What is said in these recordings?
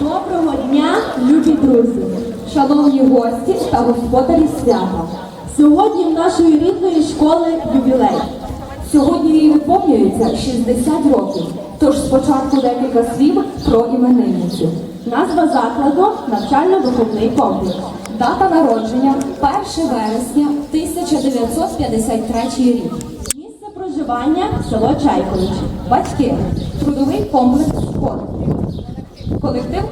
Доброго дня, любі друзі, шановні гості та господарі свята. Сьогодні в нашої рідної школи ювілей. Сьогодні їй виповнюється 60 років. Тож спочатку декілька слів про іменинницю. Назва закладу навчально-виховний комплекс. Дата народження 1 вересня 1953 рік. Місце проживання село Чайкович. Батьки. Трудовий комплекс школи. Колектив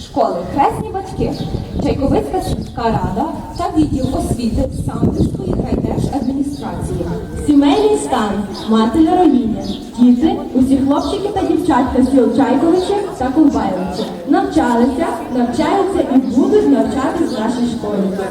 школи Хресні батьки, Чайковицька сільська рада та відділ освіти Самбірської райдержадміністрації. Сімейний стан, мати Лероніня, діти, усі хлопчики та дівчатка сіл Чайковичі та Ковбайличі. Навчалися, навчаються і будуть навчатися в нашій школі.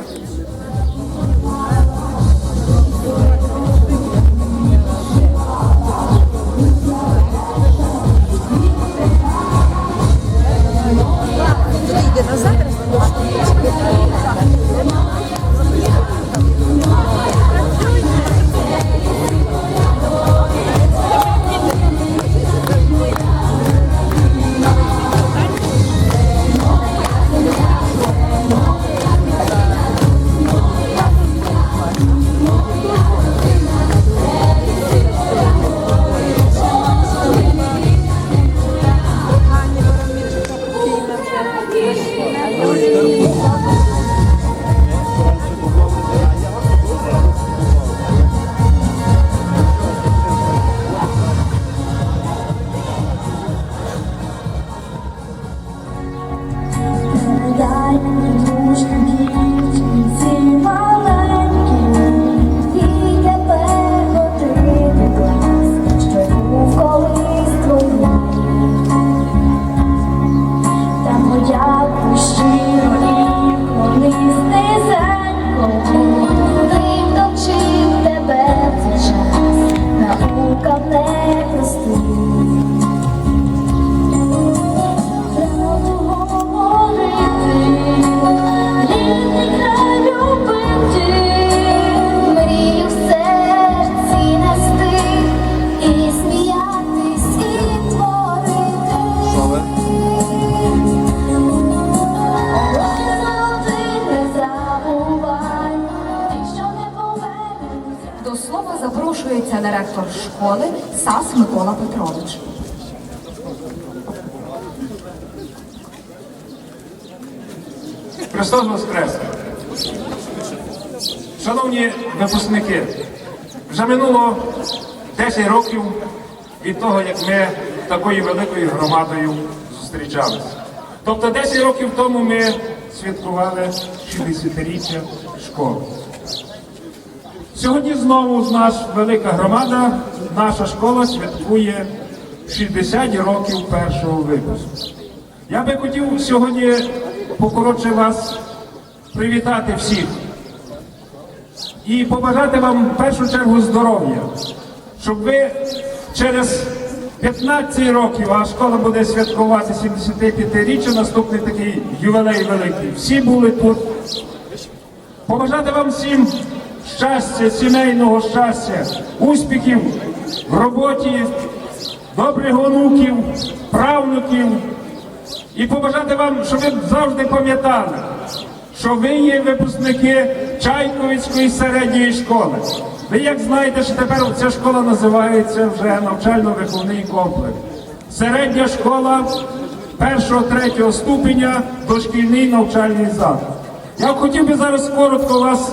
Запрошується директор школи САС Микола Петрович. Христос Воскрес! Шановні випускники, вже минуло 10 років від того, як ми такою великою громадою зустрічалися. Тобто 10 років тому ми святкували 60-річчя школи. Сьогодні знову наш велика громада, наша школа святкує 60 років першого випуску. Я би хотів сьогодні покоротше вас привітати всіх і побажати вам в першу чергу здоров'я, щоб ви через 15 років, а школа буде святкувати 75-річчя, наступний такий ювілей великий. Всі були тут. Побажати вам всім щастя, сімейного щастя, успіхів в роботі, добрих онуків, правнуків. І побажати вам, щоб ви завжди пам'ятали, що ви є випускники Чайковицької середньої школи. Ви як знаєте, що тепер ця школа називається вже навчально-виховний комплекс. Середня школа першого-третього ступеня, дошкільний навчальний заклад. Я хотів би зараз коротко вас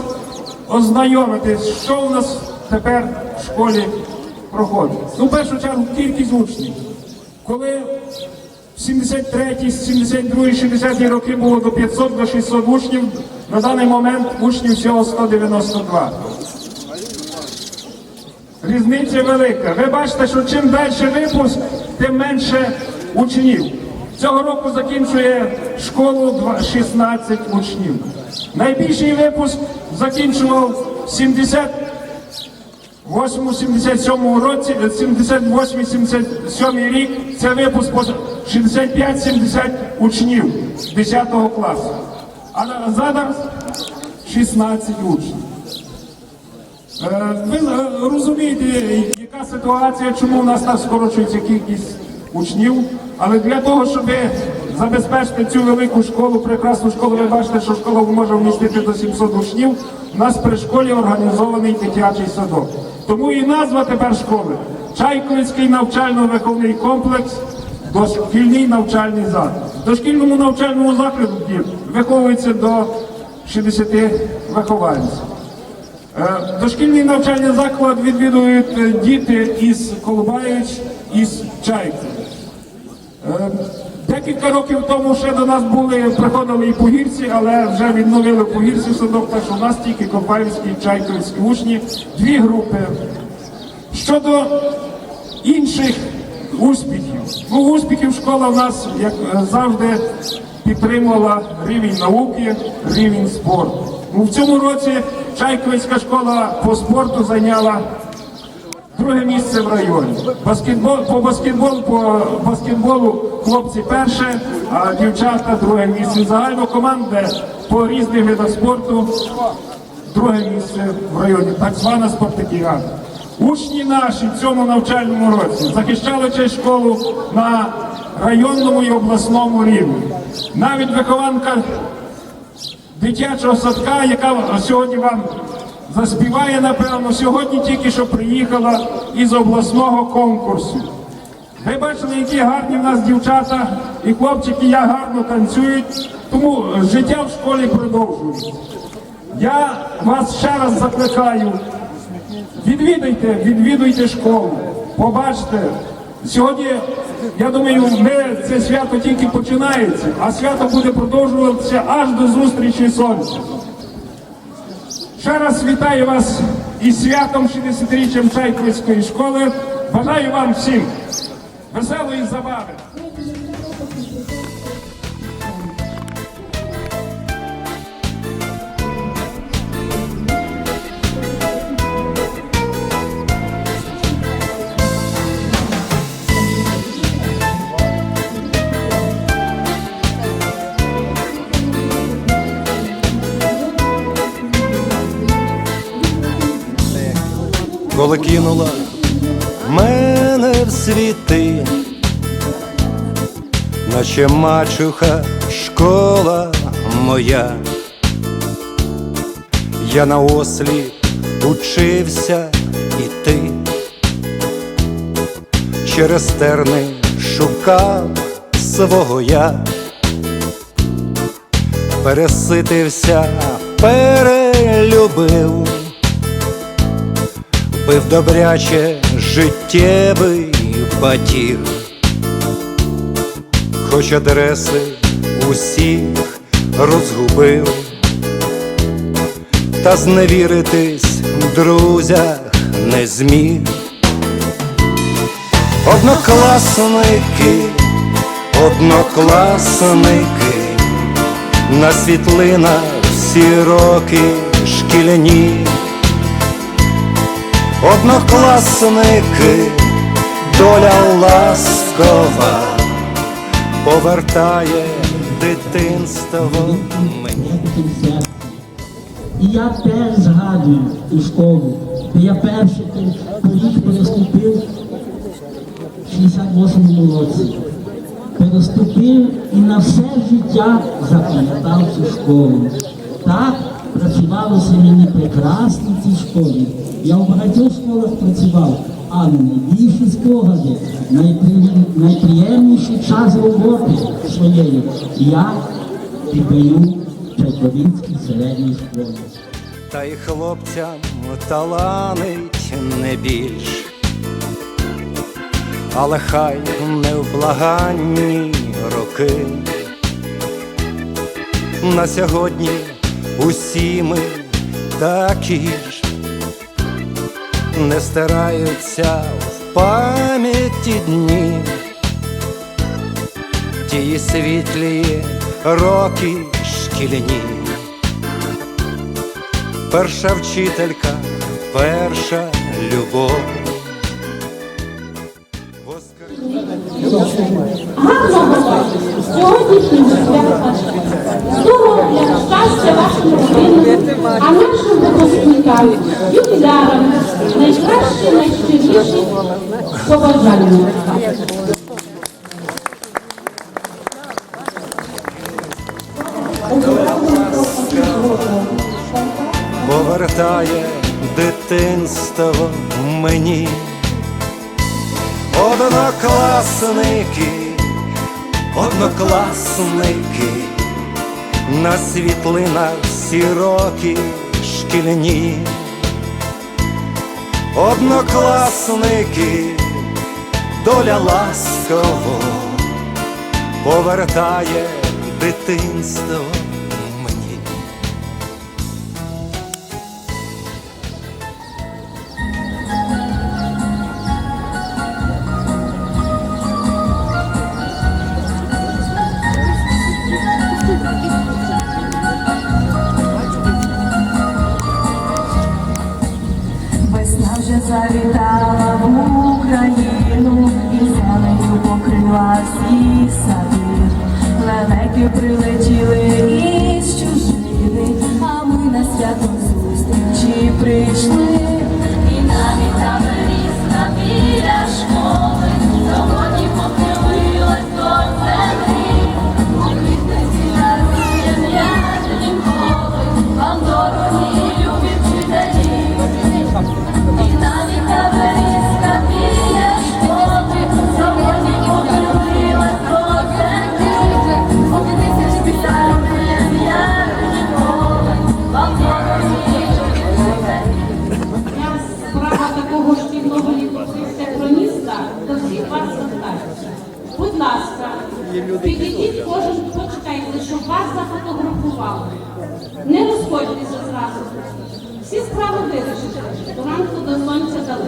ознайомити, що у нас тепер в школі проходить. Ну, в першу чергу, кількість учнів. Коли в 73, 72, 60 роки було до 500 до 600 учнів. На даний момент учнів всього 192. Різниця велика. Ви бачите, що чим далі випуск, тим менше учнів. Цього року закінчує школу 16 учнів. Найбільший випуск закінчував 70 8-77 році, 78-77 рік це випуск по 65-70 учнів 10 класу. А зараз 16 учнів. Е, Ви е, розумієте, яка ситуація, чому у нас так скорочується кількість учнів, але для того, щоб забезпечити цю велику школу, прекрасну школу. Ви бачите, що школа може вмістити до 700 учнів. У нас при школі організований дитячий садок. Тому і назва тепер школи Чайковицький навчально-виховний комплекс, дошкільний навчальний заклад. В дошкільному навчальному закладі виховується до 60 вихованців. Е, Дошкільний навчальний заклад відвідують е, діти із Колубаїч, із Чайки. Е, Декілька років тому ще до нас були, приходили і погірці, але вже відновили погірці садок, так що у нас тільки Колбаївські і Чайковські учні, дві групи. Щодо інших успіхів, ну успіхів школа в нас, як е, завжди, підтримувала рівень науки, рівень спорту. Ну, в цьому році Чайковська школа по спорту зайняла друге місце в районі. Баскетбол, по баскетболу, по баскетболу хлопці перше, а дівчата друге місце. Загально команди по різних видах спорту друге місце в районі, так звана спартакіада. Учні наші в цьому навчальному році захищали цю школу на районному і обласному рівні. Навіть вихованка дитячого садка, яка сьогодні вам заспіває, напевно, сьогодні тільки що приїхала із обласного конкурсу. Ви бачили, які гарні в нас дівчата і хлопчики, як гарно танцюють, тому життя в школі продовжується. Я вас ще раз закликаю, відвідайте, відвідуйте школу, побачте. Сьогодні, я думаю, ми це свято тільки починається, а свято буде продовжуватися аж до зустрічі сонця. Ще раз вітаю вас із святом 60-річчям Чайківської школи. Бажаю вам всім веселої забави. Коли кинула мене в світи, наче мачуха школа моя, я на ослі учився іти, через терни шукав свого я, переситився, перелюбив пив добряче життєвий батіг, хоч адреси усіх розгубив, та зневіритись друзях не зміг. Однокласники, однокласники, на світлинах всі роки шкільні. Однокласники, доля ласкова повертає дитинство мені. І я теж згадую ту школу, де я перший поріг переступив в 68-му році. Переступив і на все життя запам'ятав цю школу. Так працювалося мені прекрасно в цій школі. Я у багатьох школах працював, але найбільші спогади, найприєм- найприємніший час роботи своєї я віддаю Чайковінській середній школі. Та й хлопцям таланить не більш, але хай невблаганні роки. На сьогодні усі ми такі ж, не стараються в пам'яті дні, ті світлі роки шкільні. Перша вчителька, перша любов. Гарного сьогоднішнього свята, здоров'я, щастя вашим родинам, а нашим випускникам, юбілярам, найкращі, найщиріші побажання. Повертає дитинство мені однокласники, однокласники, на світлинах всі шкільні. Однокласники, доля ласково повертає дитинство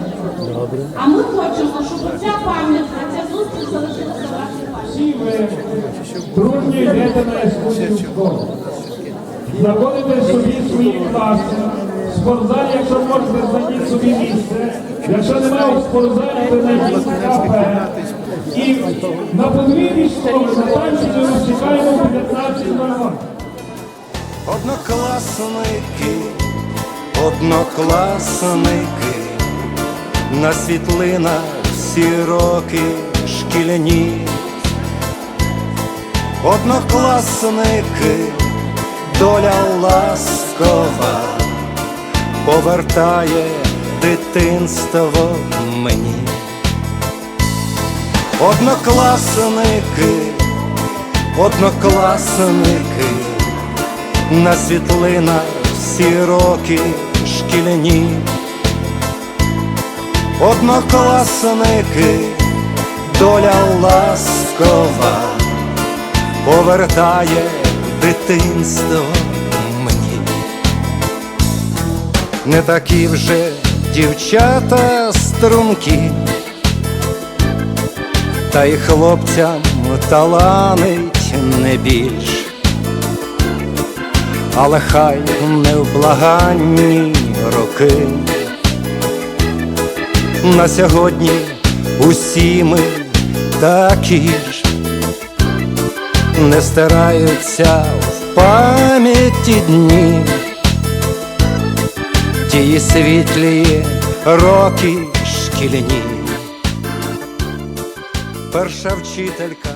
далеко. А ми хочемо, щоб ця пам'ятка, ця зустріч залишилася в вашій пам'яті. Всі ви дружні йдете на екскурсію в. Знаходите собі свої класи. В спортзалі, якщо можете, знайдіть собі місце. Якщо немає в спортзалі, то знайдіть кафе. І на подвір'ї школи закінчити ми чекаємо в 15.00. Однокласники, однокласники, на світлинах всі роки шкільні. Однокласники, доля ласкова повертає дитинство мені. Однокласники, однокласники, на світлинах всі роки шкільні. Однокласники, доля ласкова повертає дитинство мені. Не такі вже дівчата струнки, та й хлопцям таланить не більш але хай невблаганні роки. На сьогодні усі ми такі ж, не стараються в пам'яті дні, ті світлі роки шкільні. Перша вчителька,